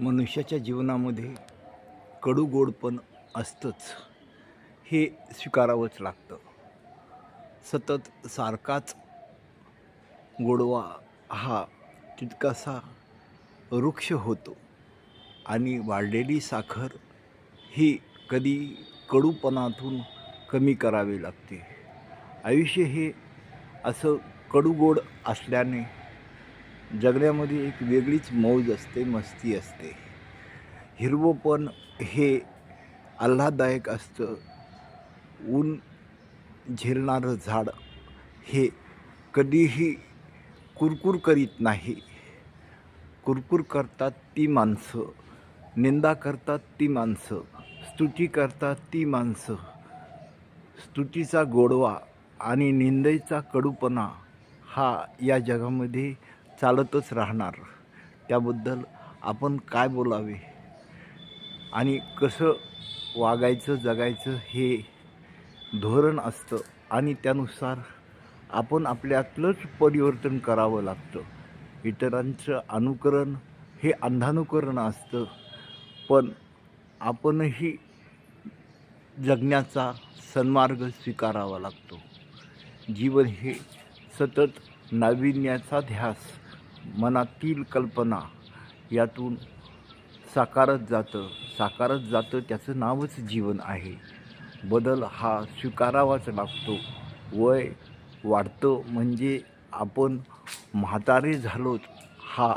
मनुष्याच्या जीवनामध्ये कडू गोड पण असतंच. हे स्वीकारावंच लागतं. सतत सारखाच गोडवा हा तितकासा वृक्ष होतो आणि वाढलेली साखर ही कधी कडूपणातून कमी करावी लागते. आयुष्य हे असं कडू गोड असल्याने जगण्यामध्ये एक वेगळीच मौज असते मस्ती असते. हिरवंपण हे आल्हाददायक असतं. ऊन झेलणारं झाड हे कधीही कुरकुर करीत नाही. कुरकुर करतात ती माणसं निंदा करतात ती माणसं स्तुती करतात ती माणसं. स्तुतीचा गोडवा आणि निंदेचा कडूपणा हा या जगामध्ये चालतच राहणार. त्याबद्दल आपण काय बोलावे? आणि कसं वागायचं जगायचं हे धोरण असतं आणि त्यानुसार आपण आपल्यातलंच परिवर्तन करावं लागतं. इतरांचं अनुकरण हे अंधानुकरण असतं. पण आपणही जगण्याचा सन्मार्ग स्वीकारावा लागतो. जीवन हे सतत नाविन्याचा ध्यास मनातील कल्पना यातून साकारत जातं. साकारत जातं त्याचं नावच जीवन आहे. बदल हा स्वीकारावाच लागतो. वय वाढतं म्हणजे आपण म्हातारे झालोत हा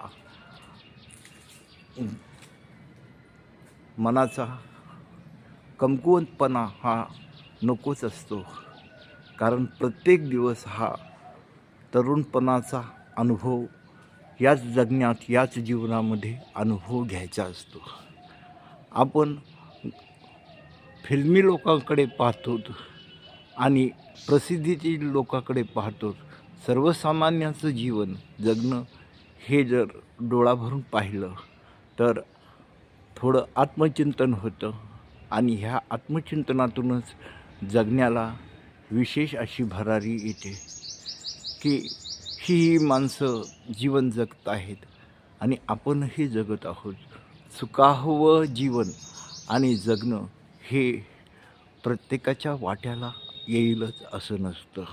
मनाचा कमकुवतपणा हा नकोच असतो. कारण प्रत्येक दिवस हा तरुणपणाचा अनुभव याच जगण्यात याच जीवनामध्ये अनुभव घ्यायचा असतो. आपण फिल्मी लोकांकडे पाहतो आणि प्रसिद्धीतील लोकांकडे पाहतो सर्वसामान्याचं जीवन जगणं हे जर डोळा भरून पाहिलं तर थोडं आत्मचिंतन होतं आणि ह्या आत्मचिंतनातूनच जगण्याला विशेष अशी भरारी येते की ही माणसं जीवन जगत आहेत आणि आपणही जगत आहोत. चुकाहवं जीवन आणि जगणं हे प्रत्येकाच्या वाट्याला येईलच असं नसतं.